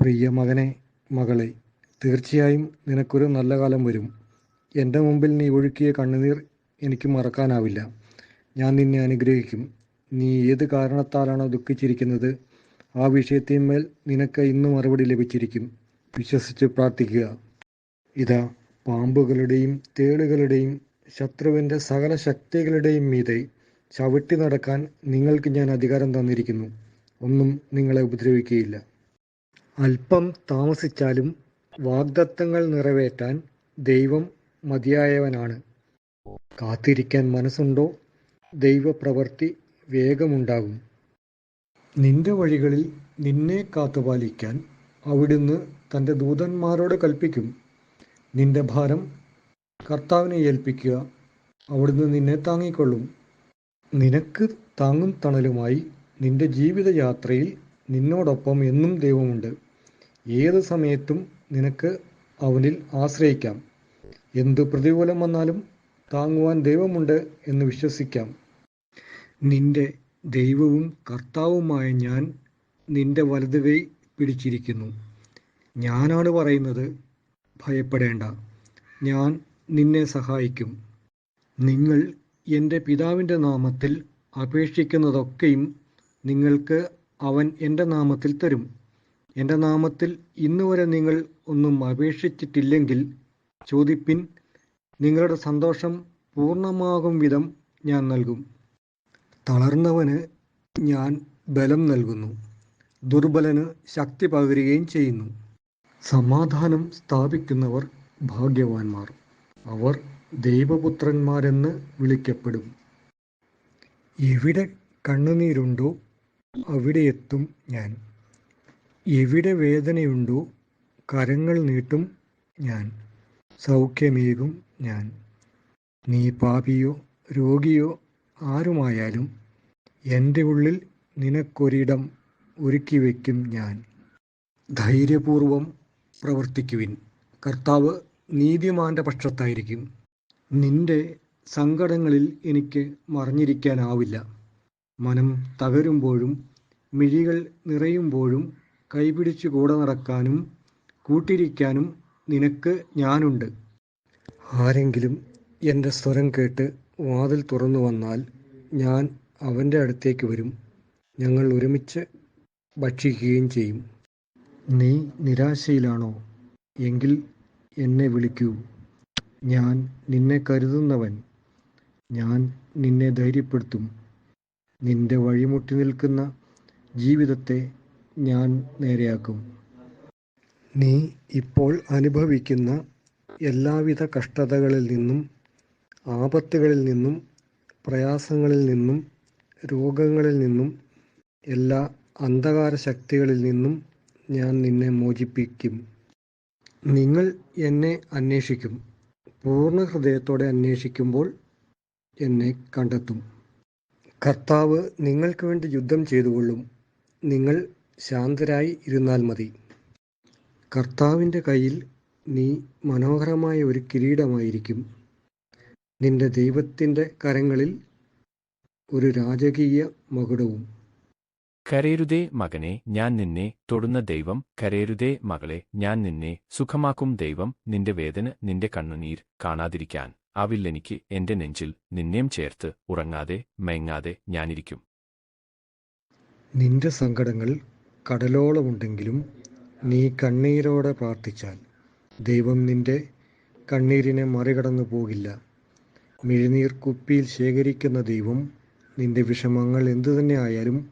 പ്രിയ മകനെ മകളെ തീർച്ചയായും നിനക്കൊരു നല്ല കാലം വരും. എന്റെ മുമ്പിൽ നീ ഒഴുക്കിയ കണ്ണുനീർ എനിക്ക് മറക്കാനാവില്ല. ഞാൻ നിന്നെ അനുഗ്രഹിക്കും. നീ ഏത് കാരണത്താലാണോ ദുഃഖിച്ചിരിക്കുന്നത് ആ വിഷയത്തിന്മേൽ നിനക്ക് ഇന്ന് മറുപടി ലഭിച്ചിരിക്കും. വിശ്വസിച്ച് പ്രാർത്ഥിക്കുക. ഇതാ പാമ്പുകളുടെയും തേളുകളുടെയും ശത്രുവിന്റെ സകല ശക്തികളുടെയും മീതെ ചവിട്ടി നടക്കാൻ നിങ്ങൾക്ക് ഞാൻ അധികാരം തന്നിരിക്കുന്നു. ഒന്നും നിങ്ങളെ ഉപദ്രവിക്കുകയില്ല. അല്പം താമസിച്ചാലും വാഗ്ദത്തങ്ങൾ നിറവേറ്റാൻ ദൈവം മതിയായവനാണ്. കാത്തിരിക്കാൻ മനസ്സുണ്ടോ? ദൈവപ്രവൃത്തി വേഗമുണ്ടാകും. നിന്റെ വഴികളിൽ നിന്നെ കാത്തുപാലിക്കാൻ അവിടുന്ന് തന്റെ ദൂതന്മാരോട് കൽപ്പിക്കും. നിന്റെ ഭാരം കർത്താവിനെ ഏൽപ്പിക്കുക അവിടുന്ന് നിന്നെ താങ്ങിക്കൊള്ളും. നിനക്ക് താങ്ങും തണലുമായി നിന്റെ ജീവിതയാത്രയിൽ നിന്നോടൊപ്പം എന്നും ദൈവമുണ്ട്. ഏത് സമയത്തും നിനക്ക് അവനിൽ ആശ്രയിക്കാം. എന്തു പ്രതികൂലം വന്നാലും താങ്ങുവാൻ ദൈവമുണ്ട് എന്ന് വിശ്വസിക്കാം. നിന്റെ ദൈവവും കർത്താവുമായ ഞാൻ നിന്റെ വലതുകൈ പിടിച്ചിരിക്കുന്നു. ഞാനാണ് പറയുന്നത് ഭയപ്പെടേണ്ട. ഞാൻ നിന്നെ സഹായിക്കും. നിങ്ങൾ എന്റെ പിതാവിന്റെ നാമത്തിൽ അപേക്ഷിക്കുന്നതൊക്കെയും നിങ്ങൾക്ക് അവൻ എന്റെ നാമത്തിൽ തരും. എന്റെ നാമത്തിൽ ഇന്നുവരെ നിങ്ങൾ ഒന്നും അപേക്ഷിച്ചിട്ടില്ലെങ്കിൽ ചോദിപ്പിൻ നിങ്ങളുടെ സന്തോഷം പൂർണമാകും വിധം ഞാൻ നൽകും. തളർന്നവന് ഞാൻ ബലം നൽകുന്നു. ദുർബലന് ശക്തി പകരുകയും ചെയ്യുന്നു. സമാധാനം സ്ഥാപിക്കുന്നവർ ഭാഗ്യവാന്മാർ. അവർ ദൈവപുത്രന്മാരെന്ന് വിളിക്കപ്പെടും. എവിടെ കണ്ണുനീരുണ്ടോ അവിടെ എത്തും ഞാൻ. എവിടെ വേദനയുണ്ടോ കരങ്ങൾ നീട്ടും ഞാൻ. സൗഖ്യമേകും ഞാൻ. നീ പാപിയോ രോഗിയോ ആരുമായാലും എന്റെ ഉള്ളിൽ നിനക്കൊരിടം ഒരുക്കി വയ്ക്കും ഞാൻ. ധൈര്യപൂർവം പ്രവർത്തിക്കുവിൻ. കർത്താവ് നീതിമാന്റെ പക്ഷത്തായിരിക്കും. നിന്റെ സങ്കടങ്ങളിൽ എനിക്ക് മറഞ്ഞിരിക്കാനാവില്ല. മനം തകരുമ്പോഴും മിഴികൾ നിറയുമ്പോഴും കൈപിടിച്ചു കൂടെ നടക്കാനും കൂട്ടിരിക്കാനും നിനക്ക് ഞാനുണ്ട്. ആരെങ്കിലും എന്റെ സ്വരം കേട്ട് വാതിൽ തുറന്നു വന്നാൽ ഞാൻ അവന്റെ അടുത്തേക്ക് വരും. ഞങ്ങൾ ഒരുമിച്ച് ഭക്ഷിക്കുകയും ചെയ്യും. നീ നിരാശയിലാണോ? എങ്കിൽ എന്നെ വിളിക്കൂ. ഞാൻ നിന്നെ കരുതുന്നവൻ. ഞാൻ നിന്നെ ധൈര്യപ്പെടുത്തും. നിന്റെ വഴിമുട്ടി നിൽക്കുന്ന ജീവിതത്തെ ഞാൻ നേരെയാക്കും. നീ ഇപ്പോൾ അനുഭവിക്കുന്ന എല്ലാവിധ കഷ്ടതകളിൽ നിന്നും ആപത്തുകളിൽ നിന്നും പ്രയാസങ്ങളിൽ നിന്നും രോഗങ്ങളിൽ നിന്നും എല്ലാ അന്ധകാര ശക്തികളിൽ നിന്നും ഞാൻ നിന്നെ മോചിപ്പിക്കും. നിങ്ങൾ എന്നെ അന്വേഷിക്കും. പൂർണ ഹൃദയത്തോടെ അന്വേഷിക്കുമ്പോൾ എന്നെ കണ്ടെത്തും. കർത്താവ് നിങ്ങൾക്ക് വേണ്ടി യുദ്ധം ചെയ്തുകൊള്ളും. നിങ്ങൾ ശാന്തരായി ഇരുന്നാൽ മതി. കർത്താവിന്റെ കയ്യിൽ നീ മനോഹരമായ ഒരു കിരീടമായിരിക്കും. നിന്റെ ദൈവത്തിന്റെ കരങ്ങളിൽ ഒരു രാജകീയ മകുടവും. കരയരുതേ മകനെ ഞാൻ നിന്നെ തൊടുന്ന ദൈവം. കരയരുതേ മകളെ ഞാൻ നിന്നെ സുഖമാക്കും ദൈവം. നിന്റെ വേദന നിന്റെ കണ്ണുനീർ കാണാതിരിക്കാൻ. ആവില്ലെനിക്ക് എന്റെ നെഞ്ചിൽ നിന്നെയും ചേർത്ത് ഉറങ്ങാതെ മയങ്ങാതെ ഞാനിരിക്കും. നിന്റെ സങ്കടങ്ങൾ കടലോളമുണ്ടെങ്കിലും നീ കണ്ണീരോടെ പ്രാർത്ഥിച്ചാൽ ദൈവം നിന്റെ കണ്ണീരിനെ മറികടന്നു പോകില്ല. മിഴിനീർ കുപ്പിയിൽ ശേഖരിക്കുന്ന ദൈവം നിന്റെ വിഷമങ്ങൾ എന്തു തന്നെ ആയാലും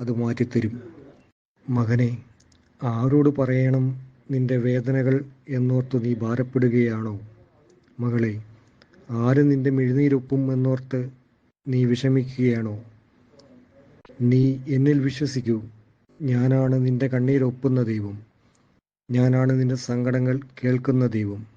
അത് മാറ്റിത്തരും. മകനെ ആരോട് പറയണം നിന്റെ വേദനകൾ എന്നോർത്ത് നീ ഭാരപ്പെടുകയാണോ? മകളെ ആര് നിന്റെ മെഴുനീരൊപ്പും എന്നോർത്ത് നീ വിഷമിക്കുകയാണോ? നീ എന്നിൽ വിശ്വസിക്കൂ ഞാനാണ് നിന്റെ കണ്ണീരൊപ്പുന്ന ദൈവം. ഞാനാണ് നിന്റെ സങ്കടങ്ങൾ കേൾക്കുന്ന ദൈവം.